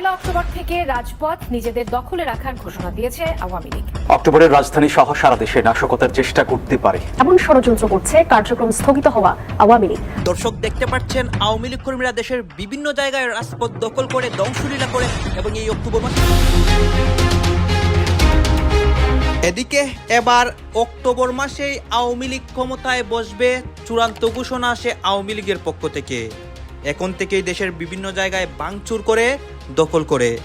পয়লা October থেকে রাজপথ নিজেদের দখলে রাখার ঘোষণা দিয়েছে আওয়ামী লীগ। অক্টোবরের রাজধানী সহ সারা দেশে নাশকতার চেষ্টা করতে পারে। এমন ষড়যন্ত্র করছে কার্যক্রম স্থগিত হওয়া আওয়ামী লীগ। দর্শক দেখতে পাচ্ছেন আওয়ামী লীগ কর্মীরা দেশের বিভিন্ন জায়গায় রাজপথ দখল করে ধ্বংসলীলা করে এবং এই অক্টোবর মাসে এদিকে এবার অক্টোবর মাসেই আওয়ামী লীগ ক্ষমতায় বসবে চূড়ান্ত ঘোষণা আসে আওয়ামী লীগের পক্ষ থেকে। এখন থেকেই দেশের বিভিন্ন জায়গায় ভাঙচুর করে দখল করে।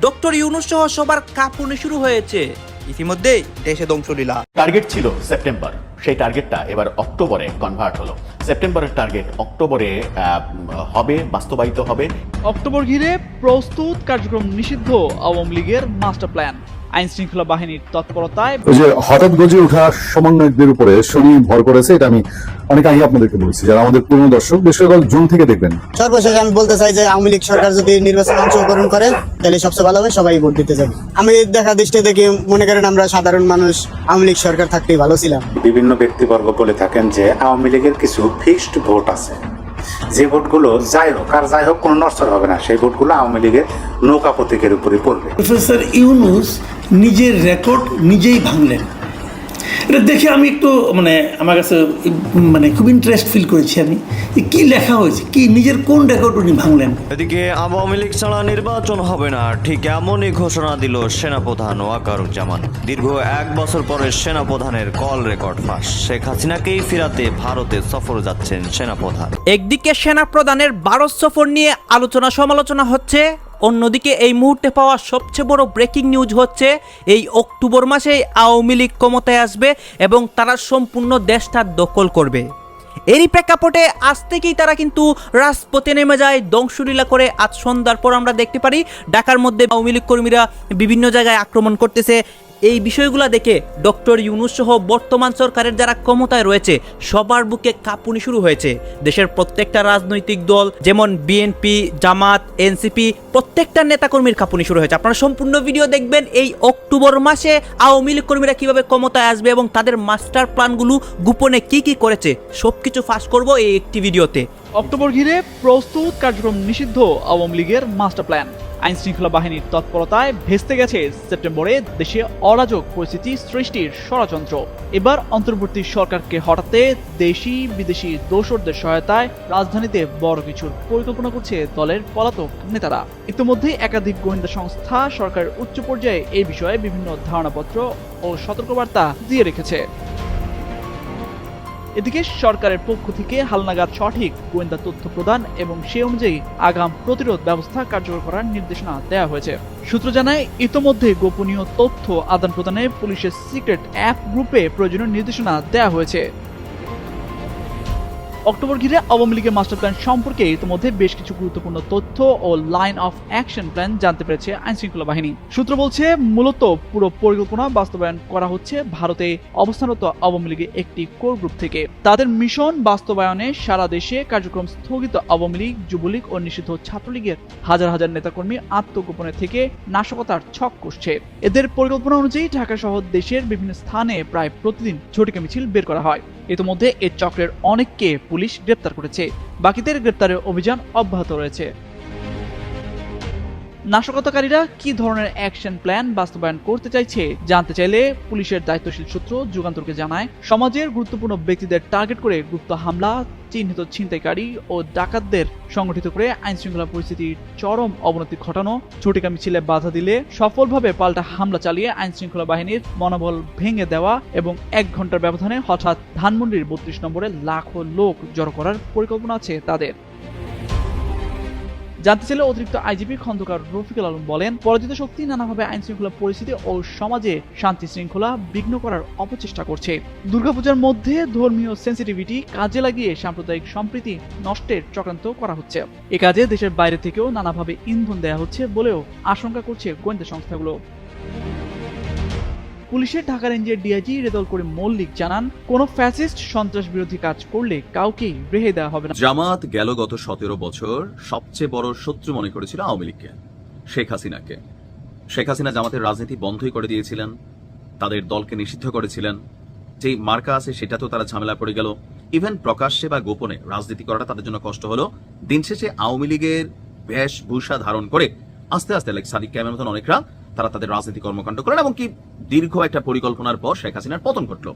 ডক্টর ইউনুস সহ সবার কাঁপুনি শুরু হয়েছে। ইতিমধ্যেই দেশে ধ্বংসলীলা। টার্গেট ছিল সেপ্টেম্বর সেই টার্গেটটা এবার অক্টোবরে কনভার্ট হলো। সেপ্টেম্বরের টার্গেট অক্টোবরে আহ, হবে বাস্তবায়িত হবে। অক্টোবর ঘিরে প্রস্তুত কার্যক্রম নিষিদ্ধ আওয়ামী লীগের মাস্টার প্ল্যান আইন শৃঙ্খলা বাহিনীর তৎপরতায় ওই যে হঠাৎ গজে ওঠা সমন্বয়কদের উপরে শনি ভর করেছে এটা আমি অনেক আগে আপনাদেরকে বলেছি। যারা আমাদের পুরনো দর্শক বেশিরভাগ জুন থেকে দেখবেন। সর্বশেষ আমি বলতে চাই যে আওয়ামী লীগ সরকার যদি নির্বাচন অংশগ্রহণ করে তাহলে সবচেয়ে ভালো হবে সবাই ভোট দিতে যাবে। আমি দেখা দৃষ্টি দেখি মনে করেন আমরা সাধারণ মানুষ আওয়ামী লীগ সরকার থাকতেই ভালো ছিলাম। বিভিন্ন ব্যক্তিবর্গ বলে থাকেন যে আওয়ামী লীগের কিছু ফিক্সড ভোট আছে। যে ভোটগুলো যাই হোক আর যাই হোক কোনো নষ্ট হবে না। সেই ভোটগুলো আওয়ামী লীগের নৌকা প্রতীকের উপরে পড়বে। প্রফেসর ইউনুস নিজের রেকর্ড নিজেই ভাঙলেন। এটা দেখে আমি একটু মানে আমার কাছে মানে খুব ইন্টারেস্ট ফিল করেছি আমি কি লেখা হয়েছে কি নিজের কোন রেকর্ড উনি ভাঙলেন। এদিকে আওয়ামী লীগ ছাড়া নির্বাচন হবে না ঠিক এমনই ঘোষণা দিল সেনাপ্রধান ওয়াকারুজ্জামান। দীর্ঘ এক বছর পরে সেনাপ্রধানের কল রেকর্ড ফাঁস। শেখ হাসিনাকেই ফিরাতে ভারতে সফর যাচ্ছেন সেনাপ্রধান। একদিকে সেনা প্রধানের ভারত সফর নিয়ে আলোচনা সমালোচনা হচ্ছে অন্যদিকে এই মুহূর্তে পাওয়া সবচেয়ে বড় ব্রেকিং নিউজ হচ্ছে, এই অক্টোবর মাসে আওয়ামী লীগ ক্ষমতায় আসবে এবং তারা সম্পূর্ণ দেশটা দখল করবে। এরই প্রেক্ষাপটে আজ থেকেই তারা কিন্তু রাজপথে নেমে যায় দংশলীলা করে আজ সন্ধ্যার পর আমরা দেখতে পারি, ঢাকার মধ্যে আওয়ামী লীগ কর্মীরা বিভিন্ন জায়গায় আক্রমণ করতেছে এই বিষয়গুলো দেখে ডক্টর ইউনুস সহ বর্তমান সরকারের যারা ক্ষমতায় রয়েছে, সবার বুকে কাঁপুনি শুরু হয়েছে। দেশের প্রত্যেকটা রাজনৈতিক দল, যেমন বিএনপি, জামাত, এনসিপি, প্রত্যেকটা নেতাকর্মীর কাঁপুনি শুরু হয়েছে। আপনারা সম্পূর্ণ ভিডিও দেখবেন এই অক্টোবর মাসে আওয়ামী লীগ কর্মীরা কীভাবে ক্ষমতায় আসবে এবং তাদের মাস্টার প্ল্যানগুলো গোপনে কি কি করেছে, সবকিছু ফাঁস করব এই একটি ভিডিওতে। অক্টোবর ঘিরে প্রস্তুত কার্যক্রম নিষিদ্ধ আওয়ামী লীগের মাস্টার প্ল্যান। আইন শৃঙ্খলা বাহিনীর তৎপরতায় ভেস্তে গেছে সেপ্টেম্বরে দেশে অরাজক পরিস্থিতি সৃষ্টির ষড়যন্ত্র। এবার অন্তর্বর্তী সরকারকে হটাতে দেশি বিদেশি দোসরদের সহায়তায় রাজধানীতে বড় কিছুর পরিকল্পনা করছে দলের পলাতক নেতারা। ইতিমধ্যে একাধিক গোয়েন্দা সংস্থা, সরকারের উচ্চ পর্যায়ে এই বিষয়ে বিভিন্ন ধারণাপত্র ও সতর্কবার্তা দিয়ে রেখেছে। এদিকে সরকারের পক্ষ থেকে হালনাগাদ সঠিক গোয়েন্দা তথ্য প্রদান এবং সে অনুযায়ী আগাম প্রতিরোধ ব্যবস্থা কার্যকর করার নির্দেশনা দেওয়া হয়েছে। সূত্র জানায়, ইতোমধ্যে গোপনীয় তথ্য আদান প্রদানে পুলিশের সিক্রেট অ্যাপ গ্রুপে প্রয়োজনীয় নির্দেশনা দেওয়া হয়েছে। অক্টোবর ঘিরে আওয়ামী লীগের মাস্টার প্ল্যান সম্পর্কে ইতিমধ্যে বেশ কিছু গুরুত্বপূর্ণ তথ্য ও লাইন অফ অ্যাকশন প্ল্যান জানতে পেরেছে আইন শৃঙ্খলা বাহিনী। সূত্র বলছে, মূলত পুরো পরিকল্পনা বাস্তবায়ন করা হচ্ছে ভারতে অবস্থানরত আওয়ামী লীগের একটি কোর গ্রুপ থেকে। তাদের মিশন বাস্তবায়নে সারা দেশে কার্যক্রম স্থগিত আওয়ামী লীগ, যুবলীগ ও নিষিদ্ধ ছাত্রলীগের হাজার হাজার নেতাকর্মী আত্মগোপনে থেকে নাশকতার ছক কষছে। এদের পরিকল্পনা অনুযায়ী ঢাকা সহ দেশের বিভিন্ন স্থানে প্রায় প্রতিদিন ঝটিকা মিছিল বের করা হয়। ইতিমধ্যে এ চক্রের অনেককে পুলিশ গ্রেপ্তার করেছে। বাকিদের গ্রেপ্তারের অভিযান অব্যাহত রয়েছে। নাশকতাকারীরা কি ধরনের অ্যাকশন প্ল্যান বাস্তবায়ন করতে চাইছে জানতে চাইলে পুলিশের দায়িত্বশীল সূত্র যুগান্তরকে জানায়। সমাজের গুরুত্বপূর্ণ ব্যক্তিদের টার্গেট করে গুপ্ত হামলা, চিহ্নিত ছিনতাইকারী ও ডাকাতদের সংগঠিত করে আইন শৃঙ্খলা পরিস্থিতির চরম অবনতি ঘটানো ঝটিকা মিছিলে বাধা দিলে সফলভাবে পাল্টা হামলা চালিয়ে আইন শৃঙ্খলা বাহিনীর মনোবল ভেঙে দেওয়া এবং এক ঘণ্টার ব্যবধানে হঠাৎ ধানমন্ডির বত্রিশ নম্বরে লাখো লোক জড়ো করার পরিকল্পনা আছে তাদের। জানতে চাইলে অতিরিক্ত আইজিপি খন্দকার রফিকুল আলম বলেন, পরাজিত শক্তি নানাভাবে আইন শৃঙ্খলা পরিস্থিতি ও সমাজে শান্তি শৃঙ্খলা বিঘ্ন করার অপচেষ্টা করছে। দুর্গাপূজার মধ্যে ধর্মীয় সেন্সিটিভিটি কাজে লাগিয়ে সাম্প্রদায়িক সম্প্রীতি নষ্টের চক্রান্ত করা হচ্ছে। এ কাজে দেশের বাইরে থেকেও নানাভাবে ইন্ধন দেয়া হচ্ছে বলেও আশঙ্কা করছে গোয়েন্দা সংস্থাগুলো। পুলিশের ঢাকা রেঞ্জের ডিআইজি রেদল করিম মল্লিক জানান, কোন ফ্যাসিস্ট সন্ত্রাস বিরোধী কাজ করলে কাউকেই রেহে দেওয়া হবে না। জামাত গেল গত সতেরো বছর, সবচেয়ে বড় শত্রু মনে করেছিল আওয়ামী লীগকে, শেখ হাসিনাকে। শেখ হাসিনা জামাতের রাজনীতি বন্ধই করে দিয়েছিলেন, তাদের দলকে নিষিদ্ধ করেছিলেন। যেই মার্কা আছে সেটা তো তারা ঝামেলা পড়ে গেল। ইভেন প্রকাশ্যে বা গোপনে রাজনীতি করাটা তাদের জন্য কষ্ট হলো। দিন শেষে আওয়ামী লীগের বেশভূষা ধারণ করে আস্তে আস্তে লাইক সাদিক ক্যামের মতন অনেকরা তারা তাদের রাজনীতি কর্মকাণ্ড করেন এবং কি দীর্ঘ একটা পরিকল্পনার পর শেখ হাসিনার পতন ঘটলো।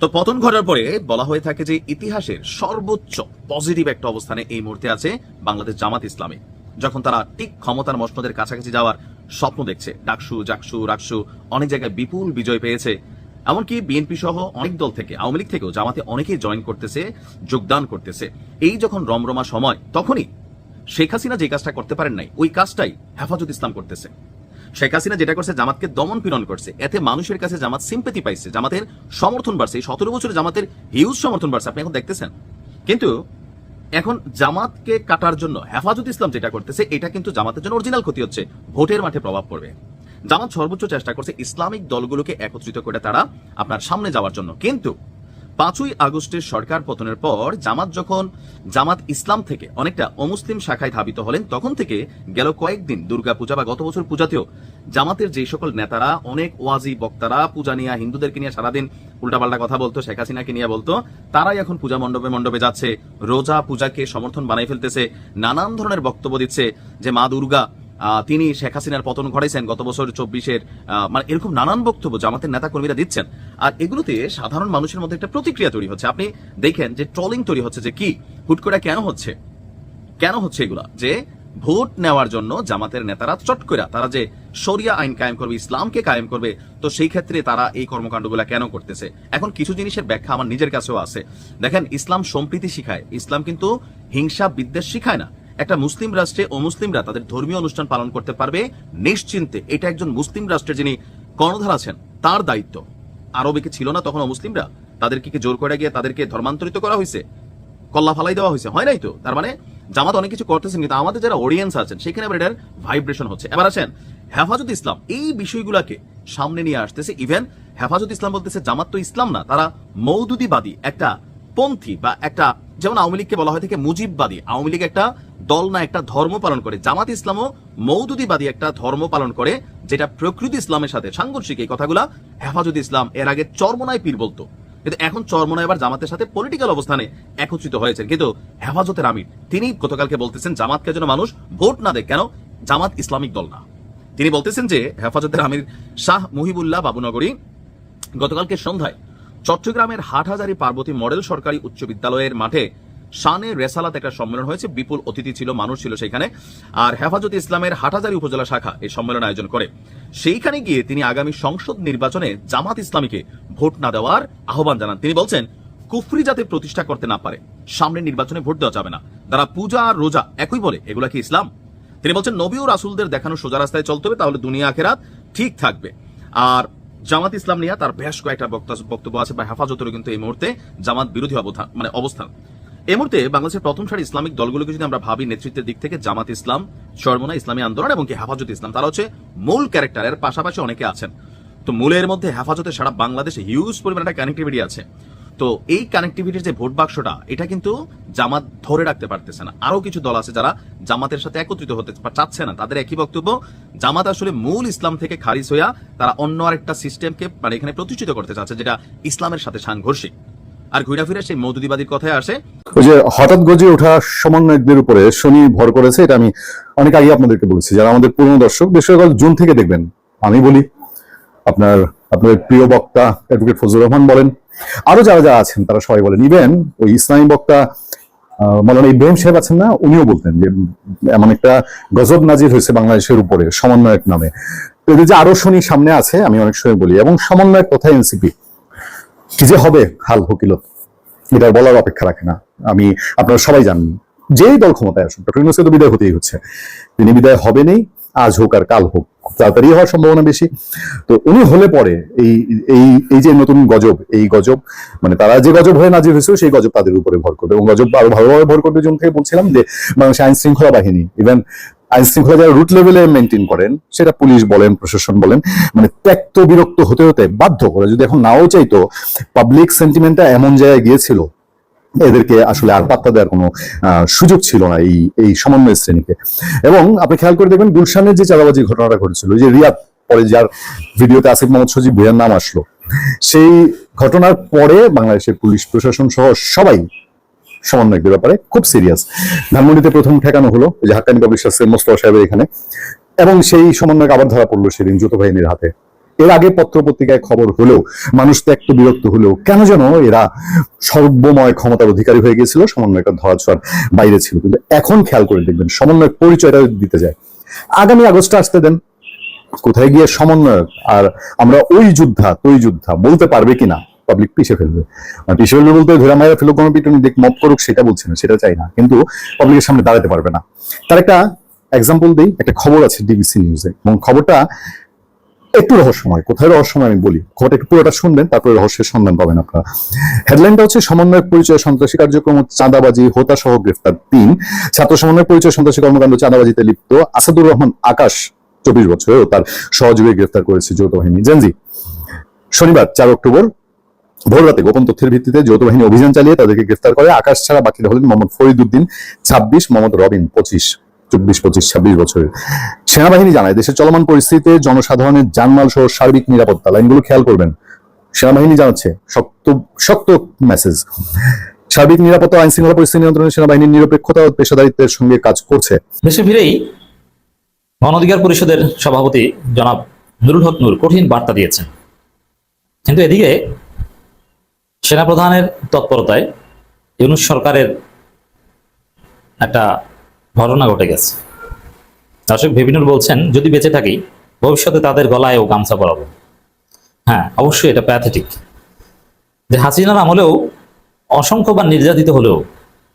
তো পতন ঘটার পরে বলা হয়ে থাকে যে ইতিহাসের সর্বোচ্চ পজিটিভ একটা অবস্থানে এই মুহূর্তে আছে বাংলাদেশ জামাত ইসলামী, যখন তারা ঠিক ক্ষমতার মসনদের কাছাকাছি যাওয়ার স্বপ্ন দেখছে। ডাকসু, জাকসু, রাকসু অনেক জায়গায় বিপুল বিজয় পেয়েছে। এমনকি বিএনপি সহ অনেক দল থেকে, আওয়ামী লীগ থেকেও জামাতে অনেকেই জয়েন করতেছে, যোগদান করতেছে। এই যখন রমরমা সময়, তখনই শেখ হাসিনা যে কাজটা করতে পারেন নাই, ওই কাজটাই হেফাজত ইসলাম করতেছে। শেখ হাসিনা যেটা করছে, জামাতকে দমন পীড়ন করছে। এতে মানুষের কাছে জামাত সিম্পেথি পাইছে। জামাতের সমর্থন বাড়ছে। এই সতেরো বছরে জামাতের হিউজ সমর্থন বাড়ছে। আপনি এখন দেখতেছেন। কিন্তু এখন জামাতকে কাটার জন্য হেফাজত ইসলাম যেটা করতেছে, এটা কিন্তু জামাতের জন্য অরিজিনাল ক্ষতি হচ্ছে। ভোটের মাঠে প্রভাব পড়বে। জামাত সর্বোচ্চ চেষ্টা করছে ইসলামিক দলগুলোকে একত্রিত করে তারা আপনার সামনে যাওয়ার জন্য। কিন্তু পাঁচই আগস্টের সরকার পতনের পর জামাত যখন জামাত ইসলাম থেকে অনেকটা অমুসলিম শাখায় ধাবিত হলেন, তখন থেকে গেল কয়েকদিন দুর্গা পূজা বা গত বছর পূজাতেও জামাতের যে সকল নেতারা, অনেক ওয়াজি বক্তারা, পূজা নিয়ে, হিন্দুদেরকে নিয়ে সারাদিন উল্টাপাল্টা কথা বলতো, শেখ হাসিনাকে নিয়ে বলতো, তারাই এখন পূজা মণ্ডপে মণ্ডপে যাচ্ছে, রোজা পূজাকে সমর্থন বানাই ফেলতেছে, নানান ধরনের বক্তব্য দিচ্ছে যে মা দুর্গা তিনি শেখ হাসিনার পতন ঘটাইছেন গত বছর চব্বিশের মানে এরকম নানান বক্তব্য জামাতের নেতা কর্মীরা দিচ্ছেন। আর এগুলোতে সাধারণ মানুষের মধ্যে একটা প্রতিক্রিয়া তৈরি হচ্ছে। আপনি দেখেন যে ট্রলিং তৈরি হচ্ছে যে কি, হুট করে কেন হচ্ছে? কেন হচ্ছে এগুলা? যে ভোট নেওয়ার জন্য জামাতের নেতারা চট করে তারা যে শরিয়া আইন কায়েম করবে, ইসলামকে কায়েম করবে, তো সেই ক্ষেত্রে তারা এই কর্মকাণ্ডগুলা কেন করতেছে? এখন কিছু জিনিসের ব্যাখ্যা আমার নিজের কাছেও আছে। দেখেন, ইসলাম সম্প্রীতি শিখায়। ইসলাম কিন্তু হিংসা বিদ্বেষ শিখায় না। একটা মুসলিম রাষ্ট্রে অমুসলিমরা তাদের ধর্মীয় অনুষ্ঠান পালন করতে পারবে নিশ্চিন্তে। এটা একজন মুসলিম রাষ্ট্রের যিনি কর্ণধার আছেন, তার দায়িত্ব। আরবে কি ছিল না তখন অমুসলিমরা। তাদেরকে কি জোর করে গিয়ে তাদেরকে ধর্মান্তরিত করা হয়েছে? কল্লা ফালাই দেওয়া হয়েছে। হয় নাই তো? তার মানে জামাত অনেক কিছু করতেছেন কিন্তু আমাদের যারা অডিয়েন্স আছেন, সেখানে আবার এটার ভাইব্রেশন হচ্ছে। এবার আসেন, হেফাজত ইসলাম। এই বিষয়গুলোকে সামনে নিয়ে আসতেছে ইভেন হেফাজত ইসলাম বলতেছে জামাত তো ইসলাম না, তারা মৌদুদিবাদী একটা পন্থী বা একটা যেমন আওয়ামী লীগকে বলা হয় থেকে মুজিববাদী। আওয়ামী লীগ একটা দল না, একটা ধর্ম পালন করে। জামাত ইসলামও মৌদুদিবাদী একটা ধর্ম পালন করে, যেটা প্রকৃতি ইসলামের সাথে। সাংঘর্ষিক এই কথাগুলা হেফাজত ইসলাম এর আগে চরমনায় পীর বলতো। কিন্তু এখন চরমনায় এবার জামাতের সাথে পলিটিক্যাল অবস্থানে একত্রিত হয়েছেন। কিন্তু হেফাজতের আমির, তিনি গতকালকে বলতেছেন, জামাতকে যেন মানুষ ভোট না দেয়। কেন? জামাত ইসলামিক দল না। তিনি বলতেছেন যে হেফাজতের আমির শাহ মুহিবুল্লাহ বাবুনগরী গতকালকে সন্ধ্যায় চট্টগ্রামের হাটহাজারি পার্বতী মডেল সরকারি উচ্চ বিদ্যালয়ের মাঠে শানে রেসালাত একটা সম্মেলন হয়েছে। বিপুল অতিথি ছিল, মানুষ ছিল সেখানে। আর হেফাজত ইসলামের হাটহাজারি উপজেলা শাখা এই সম্মেলন আয়োজন করে। সেইখানে গিয়ে তিনি আগামী সংসদ নির্বাচনে জামাত ইসলামীকে ভোট না দেওয়ার আহ্বান জানান। তিনি বলছেন, কুফরি যাতে প্রতিষ্ঠা করতে না পারে, সামনের নির্বাচনে ভোট দেওয়া যাবে না। তারা পূজা আর রোজা একই বলে, এগুলা কি ইসলাম? তিনি বলছেন, নবী ও রাসুলদের দেখানো সোজা রাস্তায় চলতে হবে, তাহলে দুনিয়া আখেরাত ঠিক থাকবে। আর জামাত ইসলাম নিয়ে তার বেশ কয়েকটা বক্তব্য আছে বা হেফাজতেরও কিন্তু এই মুহূর্তে জামাত বিরোধী অবস্থান মানে অবস্থান। এই মুহূর্তে বাংলাদেশের প্রথম সারি ইসলামিক দলগুলোকে যদি আমরা ভাবি, নেতৃত্বের দিক থেকে জামাত ইসলাম, সর্বনা ইসলামী আন্দোলন এবং কি হেফাজত ইসলাম, তারা হচ্ছে মূল ক্যারেক্টারের পাশাপাশি অনেকে আছেন। তো মূলের মধ্যে হেফাজতে সারা বাংলাদেশে হিউজ পরিমাণ একটা কানেক্টিভিটি আছে। তো এই কানেক্টিভিটির যে ভোট বাক্সটা, এটা কিন্তু জামাত ধরে রাখতে পারতেছে না। আরও কিছু দল আছে যারা জামাতের সাথে একত্রিত হতে চাচ্ছে না। তাদের একই বক্তব্য, জামাত আসলে মূল ইসলাম থেকে খারিজ হইয়া তারা অন্য আরেকটা সিস্টেমকে মানে এখানে প্রতিষ্ঠিত করতে চাচ্ছে, যেটা ইসলামের সাথে সাংঘর্ষিক। আর ঘুরে ফিরে সেই মৌদুদিবাদীর কথায় আসে। ওই যে হঠাৎ গজে ওঠা সমন্বয়কদের উপরে শনি ভর করেছে, এটা আমি অনেক আগে আপনাদেরকে বলেছি। যারা আমাদের পুরনো দর্শক বেশিরভাগ জুন থেকে দেখবেন। আমি বলি, আপনার, আপনাদের প্রিয় বক্তা অ্যাডভোকেট ফজলুর রহমান বলেন আরও যারা যারা আছেন, তারা সবাই বলেন ইভেন ওই ইসলামী বক্তা মৌলানা ইব্রাহিম সাহেব আছেন না, উনিও বলতেন যে, এমন একটা গজব নাজির হয়েছে বাংলাদেশের উপরে, সমন্বয়ক নামে। তো এদের যে আরও শনি সামনে আছে, আমি অনেক সময় বলি, এবং সমন্বয়ক কোথায় এনসিপি? কি যে হবে, হাল হকিলত এটা বলার অপেক্ষা রাখে না। আমি, আপনারা সবাই জানেন, যেই দল ক্ষমতায় আসুক, ডক্টর ইউনুসকে তো বিদায় হতেই হচ্ছে। তিনি বিদায় হবেনই আজ হোক আর কাল হোক, খুব তাড়াতাড়ি হওয়ার সম্ভাবনা বেশি। তো উনি হলে পরে এই এই এই যে নতুন গজব, এই গজব মানে তারা যে গজব হয়ে নাজির হয়েছিল, সেই গজব তাদের উপরে ভর করবে। এবং গজব আরও ভালোভাবে ভর করবে জন্য থেকে বলছিলাম যে বাংলাদেশ আইন শৃঙ্খলা বাহিনী ইভেন আইন শৃঙ্খলা যারা রুট লেভেলে মেনটেন করেন, সেটা পুলিশ বলেন, প্রশাসন বলেন মানে ত্যক্ত বিরক্ত হতে হতে বাধ্য করে। যদি এখন নাও চাইতো পাবলিক সেন্টিমেন্টটা এমন জায়গায় গিয়েছিল এদেরকে আসলে আর পাত্তা দেওয়ার কোনো সুযোগ ছিল না এই এই সমন্বয় শ্রেণীকে। এবং আপনি খেয়াল করে দেখবেন গুলশানের যে চাঁদাবাজি ঘটনাটা ঘটেছিল যে রিয়াদ, পরে যার ভিডিওতে আসিফ মোহাম্মদ সজিব ভুইয়ার নাম আসলো, সেই ঘটনার পরে বাংলাদেশের পুলিশ প্রশাসন সহ সবাই সমন্বয়কদের ব্যাপারে খুব সিরিয়াস ধানমন্ডিতে প্রথম ঠেকানো হলো যে হাক্কানি পাবলিশ আছে মোস্তফা সাহেবের এখানে। এবং সেই সমন্বয়ক আবার ধরা পড়ল সেদিন যৌথ বাহিনীর হাতে। এর আগে পত্র পত্রিকায় খবর হলেও, মানুষ তো একটু বিরক্ত হলেও, কেন যেন এরা সর্বময় ক্ষমতার অধিকারী হয়ে গিয়েছিল সমন্বয়টা ধরা ছোঁয়ার বাইরে ছিল। কিন্তু এখন খেয়াল করে দেখবেন সমন্বয় পরিচয়টা দিতে যায়। আগামী আগস্টে আসতে দেন। কোথায় গিয়ে সমন্বয়ক? আর আমরা ওই যোদ্ধা তৈ যোদ্ধা বলতে পারবে কিনা? পাবলিক পিছিয়ে ফেলবে। পিছিয়ে ফেলবে বলতে ধরে মায়েরা ফেলো কোনো পিটুনি, দেখ মপ করুক, সেটা বলছি না, সেটা চাই না। কিন্তু পাবলিকের সামনে দাঁড়াতে পারবে না। তার একটা এক্সাম্পল দিই, একটা খবর আছে ডিবিসি নিউজে এবং খবরটা একটু রহস্যময়, কোথায় রহস্যময় আমি বলি? খবরটা একটু পুরোটা শুনবেন, তারপরে রহস্যের সন্ধান পাবেন আপনারা। হেডলাইনটা হচ্ছে সমন্বয়ক পরিচয় সন্ত্রাসী কার্যক্রম চাঁদাবাজি হোতা সহ গ্রেফতার তিন। ছাত্র সমন্বয় পরিচয় সন্ত্রাসী কর্মকাণ্ড চাঁদাবাজিতে লিপ্ত আসাদুর রহমান আকাশ, চব্বিশ বছর, ও তার সহযোগী গ্রেফতার করেছে যৌথ বাহিনী জেনজি। শনিবার, চার অক্টোবর, ভোররাতে গোপন তথ্যের ভিত্তিতে যৌথ বাহিনী অভিযান চালিয়ে তাদেরকে গ্রেফতার করে। আকাশ ছাড়া বাকিরা হলেন মোহাম্মদ ফরিদুদ্দিন, ছাব্বিশ, মোহাম্মদ রবিন, পঁচিশ। চব্বিশ, পঁচিশ, ছাব্বিশ বছরের সেনাবাহিনী জানায়, দেশের চলমান পরিস্থিতিতে জনসাধারণের জানমাল সহ সার্বিক নিরাপত্তা। লাইনগুলো খেয়াল করবেন। সেনাবাহিনী জানাচ্ছে, শক্ত শক্ত মেসেজ সার্বিক নিরাপত্তা, আইন শৃঙ্খলা পরিস্থিতি নিয়ন্ত্রণে সেনাবাহিনীর নিরপেক্ষতা ও পেশাদারিত্বের সঙ্গে কাজ করছে। দেশে ফিরেই গণ অধিকার পরিষদের সভাপতি জনাব নুরুল হক নূর কঠিন বার্তা দিয়েছেন। কিন্তু এদিকে সেনাপ্রধানের তৎপরতায় ইউনুস সরকারের একটা ঘটনা ঘটে গেছে। দর্শক ভিবিনুর বলছেন, যদি বেঁচে থাকি, ভবিষ্যতে তাদের গলায় ও গামছা পরাবো। হ্যাঁ অবশ্যই এটা প্যাথেটিক যে হাসিনার আমলেও অসংখ্যবার নির্যাতিত হলেও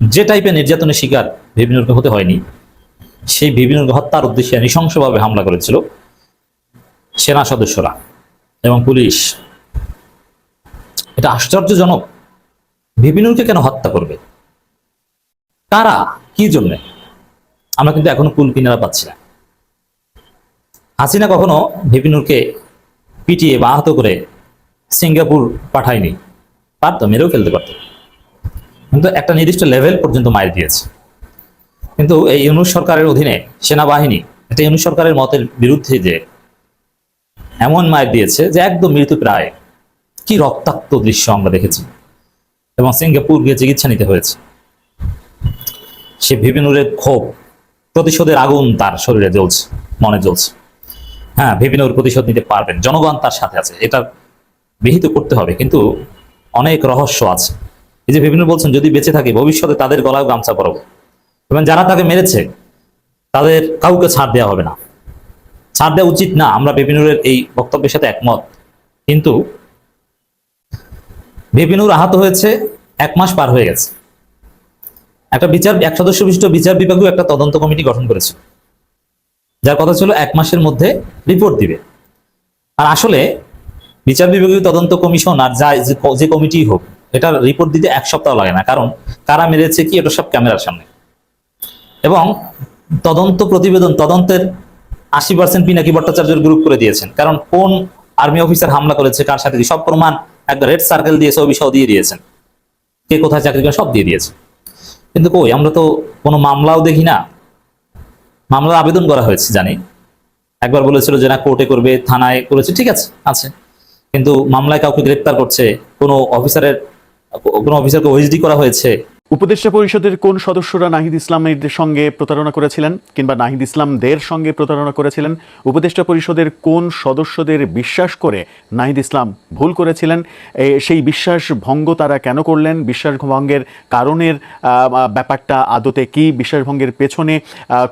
যে টাইপের নির্যাতনের শিকার ভিবিনুরকে হতে হয়নি, সেই বিভিন্ন হত্যার উদ্দেশ্যে নৃশংসভাবে হামলা করেছিল সেনা সদস্যরা এবং পুলিশ। এটা আশ্চর্যজনক। ভেবিনুরকে কেন হত্যা করবে? কারা? কি জন্য? আমরা কিন্তু এখনও কুল কিনারা পাচ্ছি না। হাসিনা কখনো ভিবিনুরকে পিটিয়ে বা আহত করে সিঙ্গাপুর পাঠায়নি। পারতো মেরেও ফেলতে পারতো। কিন্তু একটা নির্দিষ্ট লেভেল পর্যন্ত মায়ের দিয়েছে। কিন্তু এই ইউনুস সরকারের অধীনে সেনাবাহিনী এটা ইউনুস সরকারের মতের বিরুদ্ধে যে এমন মায়ের দিয়েছে যে একদম মৃত্যু প্রায় কি রক্তাক্ত দৃশ্য আমরা দেখেছি। এবং সিঙ্গাপুর গিয়ে চিকিৎসা নিতে হয়েছে। সে ভিবিনুরের ক্ষোভ প্রতিশোধের আগুন তার শরীরে জ্বলছে, মনে জ্বলছে। হ্যাঁ ভিবিনুর প্রতিশোধ নিতে পারবেন, জনগণ তার সাথে আছে, এটা বিহিত করতে হবে, কিন্তু অনেক রহস্য আছে। এই যে বিভিন্ন বলছেন, যদি বেঁচে থাকে, ভবিষ্যতে তাদের গলায় গামছা পরাবো। এবং যারা তাকে মেরেছে, তাদের কাউকে ছাড় দেওয়া হবে না। ছাড় দেওয়া উচিত না, আমরা বিপিনুরের এই বক্তব্যের সাথে একমত। কিন্তু বিপিনুর আহত হয়েছে, এক মাস পার হয়ে গেছে। একটা বিচার, এক সদস্য বিশিষ্ট বিচার বিভাগও একটা তদন্ত কমিটি গঠন করেছে। যার কথা ছিল এক মাসের মধ্যে রিপোর্ট দিবে। আর আসলে বিচার বিভাগীয় তদন্ত কমিশন আর যা যে- কমিটি হোক, এটার রিপোর্ট দিতে এক সপ্তাহ লাগে না। কারণ কারা মেরেছে কি, এটা সব ক্যামেরার সামনে। এবং তদন্ত প্রতিবেদন, তদন্তের আশি পার্সেন্ট পিনাকি ভট্টাচার্যের গ্রুপ করে দিয়েছেন। কারণ কোন আর্মি অফিসার হামলা করেছে, কার সাথে, সব প্রমাণ একটা রেড সার্কেল দিয়ে ছবি সহ দিয়ে দিয়েছেন। কে কোথায় চাকরি করে সব দিয়ে দিয়েছে। কিন্তু কই, আমরা তো কোনো মামলাও দেখি না। মামলার আবেদন করা হয়েছে, জানি। একবার বলেছিল যে না, কোর্টে করবে, থানায় করেছে, ঠিক আছে আছে। কিন্তু মামলায় কাউকে গ্রেপ্তার করছে, কোনো অফিসারের, কোনো অফিসারকে ওএসডি করা হয়েছে উপদেষ্টা পরিষদের কোন সদস্যরা নাহিদ ইসলামের সঙ্গে প্রতারণা করেছিলেন কিংবা নাহিদ ইসলামদের সঙ্গে প্রতারণা করেছিলেন? উপদেষ্টা পরিষদের কোন সদস্যদের বিশ্বাস করে নাহিদ ইসলাম ভুল করেছিলেন? সেই বিশ্বাস ভঙ্গ তারা কেন করলেন? বিশ্বাস ভঙ্গের কারণের ব্যাপারটা আদতে কি? বিশ্বাস ভঙ্গের পেছনে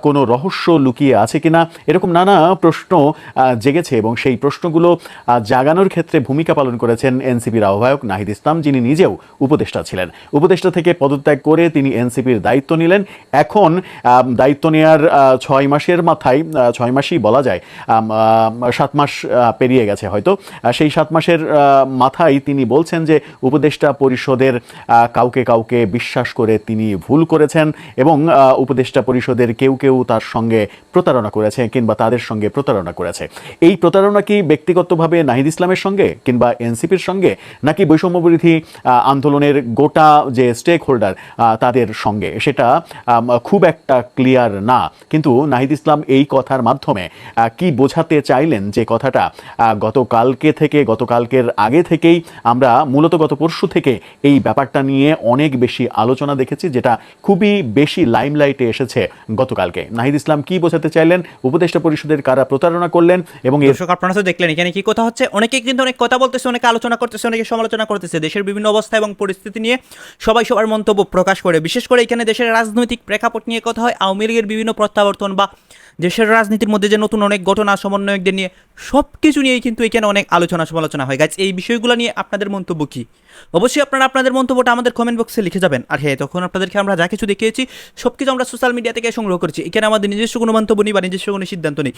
কোনো রহস্য লুকিয়ে আছে কিনা? এরকম নানা প্রশ্ন জেগেছে এবং সেই প্রশ্নগুলো জাগানোর ক্ষেত্রে ভূমিকা পালন করেছেন এনসিপির আহ্বায়ক নাহিদ ইসলাম, যিনি নিজেও উপদেষ্টা ছিলেন। উপদেষ্টা থেকে পদত্যাগ করে তিনি এনসিপির দায়িত্ব নিলেন। এখন দায়িত্ব নেওয়ার ছয় মাসের মাথায় ছয় মাসই বলা যায় সাত মাস পেরিয়ে গেছে হয়তো। সেই সাত মাসের মাথায় তিনি বলছেন যে উপদেষ্টা পরিষদের কাউকে কাউকে বিশ্বাস করে তিনি ভুল করেছেন এবং উপদেষ্টা পরিষদের কেউ কেউ তার সঙ্গে প্রতারণা করেছে কিংবা তাদের সঙ্গে প্রতারণা করেছে। এই প্রতারণা কি ব্যক্তিগতভাবে নাহিদ ইসলামের সঙ্গে কিংবা এনসিপির সঙ্গে নাকি বৈষম্য বিরোধী আন্দোলনের গোটা যে স্টেক হোল্ডার তাদের সঙ্গে। সেটা খুব একটা ক্লিয়ার না। কিন্তু নাহিদ ইসলাম এই কথার মাধ্যমে কি বোঝাতে চাইলেন যে কথাটা? গতকালকে থেকে, গতকালকের আগে থেকেই আমরা মূলত গত পরশু থেকে এই ব্যাপারটা নিয়ে অনেক বেশি আলোচনা দেখেছি, যেটা খুবই বেশি লাইমলাইটে এসেছে গতকালকে। নাহিদ ইসলাম কি বোঝাতে চাইলেন? উপদেষ্টা পরিষদের কারা প্রতারণা করলেন? এবং দর্শক, আপনারা তো দেখলেন এখানে কি কথা হচ্ছে। অনেকে কিন্তু অনেক কথা বলতেছে, অনেকে আলোচনা করতেছে, অনেকে সমালোচনা করতেছে। দেশের বিভিন্ন অবস্থা এবং পরিস্থিতি নিয়ে সবাই সবার মন্তব্য প্রকাশ করে। বিশেষ করে এখানে দেশের রাজনৈতিক প্রেক্ষাপট নিয়ে কথা হয়, আওয়ামী লীগের বিভিন্ন প্রত্যাবর্তন বা দেশের রাজনীতির মধ্যে যে নতুন অনেক ঘটনা, সমন্বয়কদের নিয়ে সব কিছু নিয়েই কিন্তু এখানে অনেক আলোচনা সমালোচনা হয়। গাছ এই বিষয়গুলো নিয়ে আপনাদের মন্তব্য কী? অবশ্যই আপনারা আপনাদের মন্তব্যটা আমাদের কমেন্ট বক্সে লিখে যাবেন। আর হ্যাঁ তখন আপনাদেরকে আমরা যা কিছু দেখিয়েছি সব কিছু আমরা সোশ্যাল মিডিয়া থেকে সংগ্রহ করেছি। এখানে আমাদের নিজস্ব কোনো মন্তব্য নেই বা নিজস্ব কোনো সিদ্ধান্ত নেই।